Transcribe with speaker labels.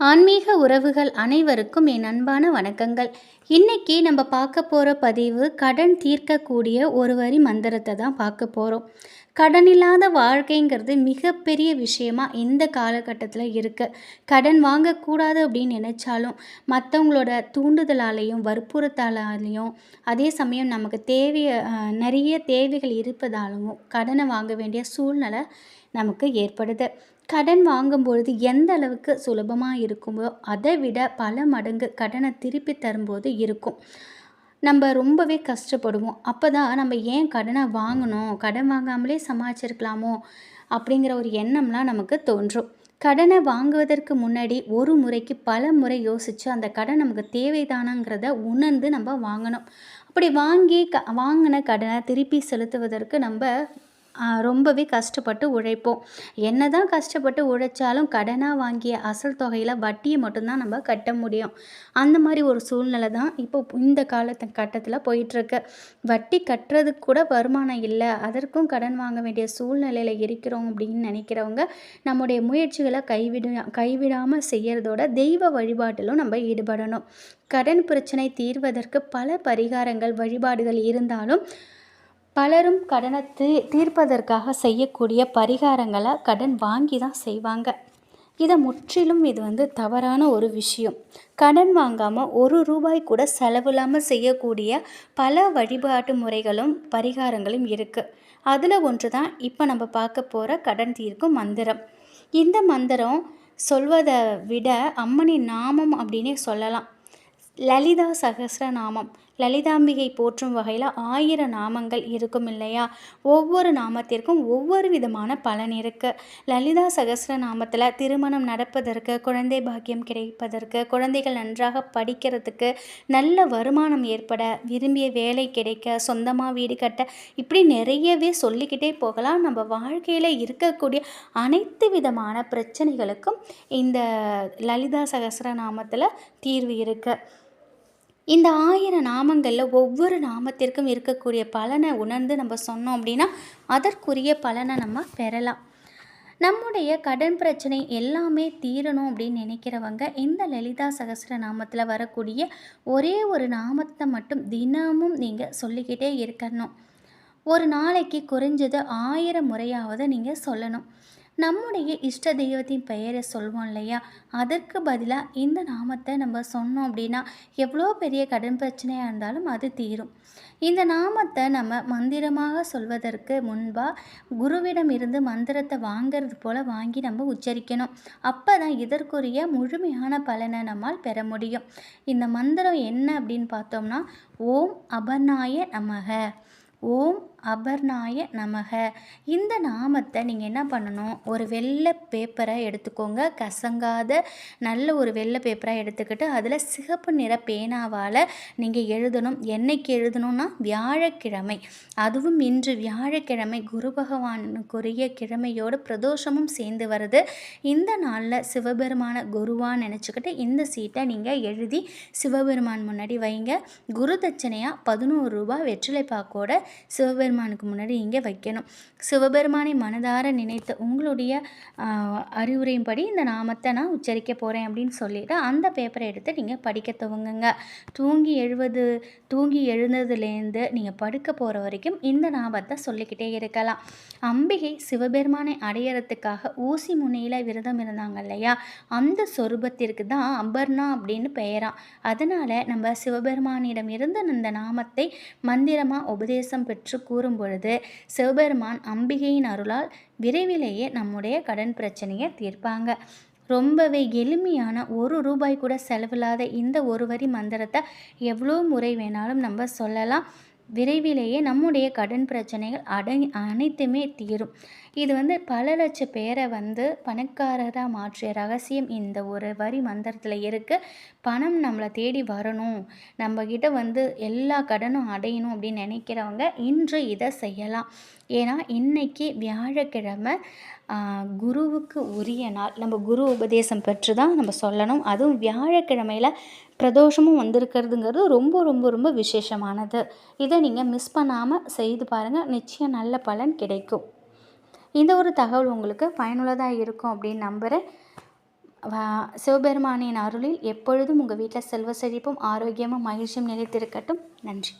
Speaker 1: ஆன்மீக உறவுகள் அனைவருக்கும் என் அன்பான வணக்கங்கள். இன்னைக்கு நம்ம பார்க்க போகிற பதிவு கடன் தீர்க்கக்கூடிய ஒரு வரி மந்திரத்தை தான் பார்க்க போகிறோம் கடன் இல்லாத வாழ்க்கைங்கிறது மிகப்பெரிய விஷயமா இந்த காலகட்டத்தில் இருக்குது கடன் வாங்கக்கூடாது அப்படின்னு நினச்சாலும் மற்றவங்களோட தூண்டுதலாலேயும் வற்புறுத்தாலையும் அதே சமயம் நமக்கு தேவைய நிறைய தேவைகள் இருப்பதாலும் கடனை வாங்க வேண்டிய சூழ்நிலை நமக்கு ஏற்படுது. கடன் வாங்கும்பொழுது எந்த அளவுக்கு சுலபமாக இருக்குமோ அதை விட பல மடங்கு கடனை திருப்பி தரும்போது இருக்கும். நம்ம ரொம்பவே கஷ்டப்படுவோம். அப்போ தான் நம்ம ஏன் கடனை வாங்கணும்? கடன் வாங்காமலே சமாளிச்சிருக்கலாமோ? அப்படிங்கிற ஒரு எண்ணம்லாம் நமக்கு தோன்றும். கடனை வாங்குவதற்கு முன்னாடி ஒரு முறைக்கு பல முறை யோசித்து அந்த கடன் நமக்கு தேவைதானாங்கிறத உணர்ந்து நம்ம வாங்கணும். அப்படி வாங்கி க வாங்கின கடனை திருப்பி செலுத்துவதற்கு நம்ம ரொம்பவே கஷ்டப்பட்டு உழைப்போம். என்ன தான் கஷ்டப்பட்டு உழைச்சாலும் கடனாக வாங்கிய அசல் தொகையில் வட்டியை மட்டும்தான் நம்ம கட்ட முடியும். அந்த மாதிரி ஒரு சூழ்நிலை தான் இப்போ இந்த காலத்து கட்டத்தில் போயிட்டுருக்கு. வட்டி கட்டுறதுக்கு கூட வருமானம் இல்லை. அதற்கும் கடன் வாங்க வேண்டிய சூழ்நிலையில் இருக்கிறோம் அப்படின்னு நினைக்கிறவங்க நம்முடைய முயற்சிகளை கைவிட கைவிடாமல் செய்கிறதோட தெய்வ வழிபாட்டிலும் நம்ம ஈடுபடணும். கடன் பிரச்சனை தீர்வதற்கு பல பரிகாரங்கள் வழிபாடுகள் இருந்தாலும் பலரும் கடனை தீ தீர்ப்பதற்காக செய்யக்கூடிய பரிகாரங்களை கடன் வாங்கி தான் செய்வாங்க. இதை முற்றிலும் இது வந்து தவறான ஒரு விஷயம். கடன் வாங்காமல் ஒரு ரூபாய் கூட செலவில்லாமல் செய்யக்கூடிய பல வழிபாட்டு முறைகளும் பரிகாரங்களும் இருக்குது அதில் ஒன்று தான் இப்போ நம்ம பார்க்க போகிற கடன் தீர்க்கும் மந்திரம். இந்த மந்திரம் சொல்வதை விட அம்மனின் நாமம் அப்படின்னே சொல்லலாம். லலிதா சகஸ்ரநாமம் லலிதாம்பிகை போற்றும் வகையில் ஆயிரம் நாமங்கள் இருக்கும் இல்லையா ஒவ்வொரு நாமத்திற்கும் ஒவ்வொரு விதமான பலன் இருக்கு. லலிதா சகஸ்ரநாமத்தில் திருமணம் நடப்பதற்கு குழந்தை பாக்கியம் கிடைப்பதற்கு குழந்தைகள் நன்றாக படிக்கிறதுக்கு நல்ல வருமானம் ஏற்பட விரும்பிய வேலை கிடைக்க சொந்தமாக வீடு கட்ட இப்படி நிறையவே சொல்லிக்கிட்டே போகலாம். நம்ம வாழ்க்கையில் இருக்கக்கூடிய அனைத்து விதமான பிரச்சனைகளுக்கும் இந்த லலிதா சகஸ்ரநாமத்தில் தீர்வு இருக்குது இந்த ஆயிரம் நாமங்களில் ஒவ்வொரு நாமத்திற்கும் இருக்கக்கூடிய பலனை உணர்ந்து நம்ம சொன்னோம் அப்படின்னா அதற்குரிய பலனை நம்ம பெறலாம். நம்முடைய கடன் பிரச்சனை எல்லாமே தீரணும் அப்படின்னு நினைக்கிறவங்க இந்த லலிதா சகஸ்ரநாமத்தில் வரக்கூடிய ஒரே ஒரு நாமத்தை மட்டும் தினமும் நீங்கள் சொல்லிக்கிட்டே இருக்கணும். ஒரு நாளைக்கு குறைஞ்சது ஆயிரம் முறையாவது நீங்கள் சொல்லணும். நம்முடைய இஷ்ட தெய்வத்தின் பெயரை சொல்வோம் இல்லையா? அதற்கு பதிலாக இந்த நாமத்தை நம்ம சொன்னோம் அப்படின்னா எவ்வளோ பெரிய கடன் பிரச்சனையாக இருந்தாலும் அது தீரும். இந்த நாமத்தை நம்ம மந்திரமாக சொல்வதற்கு முன்பாக குருவிடம் இருந்து மந்திரத்தை வாங்கிறது போல் வாங்கி நம்ம உச்சரிக்கணும். அப்போ தான் இதற்குரிய முழுமையான பலனை நம்மால் பெற முடியும். இந்த மந்திரம் என்ன அப்படின்னு பார்த்தோம்னா ஓம் அபர்ணாய நமக. ஓம் அபர்ணாய நமக. இந்த நாமத்தை நீங்கள் என்ன பண்ணணும்? ஒரு வெள்ளை பேப்பரை எடுத்துக்கோங்க. கசங்காத நல்ல ஒரு வெள்ளை பேப்பராக எடுத்துக்கிட்டு அதில் சிகப்பு நிற பேனாவால் நீங்கள் எழுதணும். என்னைக்கு எழுதணும்னா? வியாழக்கிழமை. அதுவும் இன்று வியாழக்கிழமை குரு பகவானுக்குரிய கிழமையோடு பிரதோஷமும் சேர்ந்து வருது. இந்த நாளில் சிவபெருமான குருவான்னு நினச்சிக்கிட்டு இந்த சீட்டை நீங்கள் எழுதி சிவபெருமான் முன்னாடி வைங்க. குரு தட்சணையாக பதினோரு ரூபாய் வெற்றிலை பாக்கோட சிவபெருமானுக்கு முன்னாடி இங்கே வைக்கணும். சிவபெருமானை மனதார நினைத்து உங்களுடைய அறிவுரையின்படி இந்த நாமத்தை நான் உச்சரிக்க போகிறேன் அப்படின்னு சொல்லிட்டு அந்த பேப்பரை எடுத்து நீங்கள் படிக்க துவங்குங்க. தூங்கி எழுவது தூங்கி எழுந்ததுலேருந்து நீங்கள் படுக்க போகிற வரைக்கும் இந்த நாமத்தை சொல்லிக்கிட்டே இருக்கலாம். அம்பிகை சிவபெருமானை அடையறதுக்காக ஊசி முனையில் விரதம் இருந்தாங்க இல்லையா? அந்த சொரூபத்திற்கு தான் அபர்ணா அப்படின்னு பெயராம் அதனால் நம்ம சிவபெருமானிடம் இருந்து இந்த நாமத்தை மந்திரமாக உபதேசம் பெற்று கூறும்பொழுது சிவபெருமான் அம்பிகையின் அருளால் விரைவிலேயே நம்முடைய கடன் பிரச்சனையை தீர்ப்பாங்க. ரொம்பவே எளிமையான ஒரு ரூபாய் கூட செலவில்லாத இந்த ஒரு வரி மந்திரத்தை எவ்வளோ முறை வேணாலும் நம்ம சொல்லலாம். விரைவிலேயே நம்முடைய கடன் பிரச்சனைகள் அடங்கி அனைத்துமே தீரும். இது வந்து பல லட்ச பேரை வந்து பணக்காரராக மாற்றிய ரகசியம் இந்த ஒரு வரி மந்திரத்தில் இருக்குது பணம் நம்மளை தேடி வரணும். நம்மக்கிட்ட வந்து எல்லா கடனும் அடையணும் அப்படின்னு நினைக்கிறவங்க இன்று இதை செய்யலாம். ஏன்னா இன்னைக்கு வியாழக்கிழமை குருவுக்கு உரிய நாள். நம்ம குரு உபதேசம் பெற்று தான் நம்ம சொல்லணும். அதுவும் வியாழக்கிழமையில் பிரதோஷமும் வந்திருக்கிறதுங்கிறது ரொம்ப ரொம்ப ரொம்ப விசேஷமானது. இதை நீங்கள் மிஸ் பண்ணாமல் செய்து பாருங்கள் நிச்சயம் நல்ல பலன் கிடைக்கும். இந்த ஒரு தகவல் உங்களுக்கு பயனுள்ளதாக இருக்கும் அப்படின்னு நம்புகிறேன் வ- சிவபெருமானின் அருளில் எப்பொழுதும் உங்கள் வீட்டில் செல்வ செழிப்பும் ஆரோக்கியமும் மகிழ்ச்சியும் நிலைத்திருக்கட்டும். நன்றி.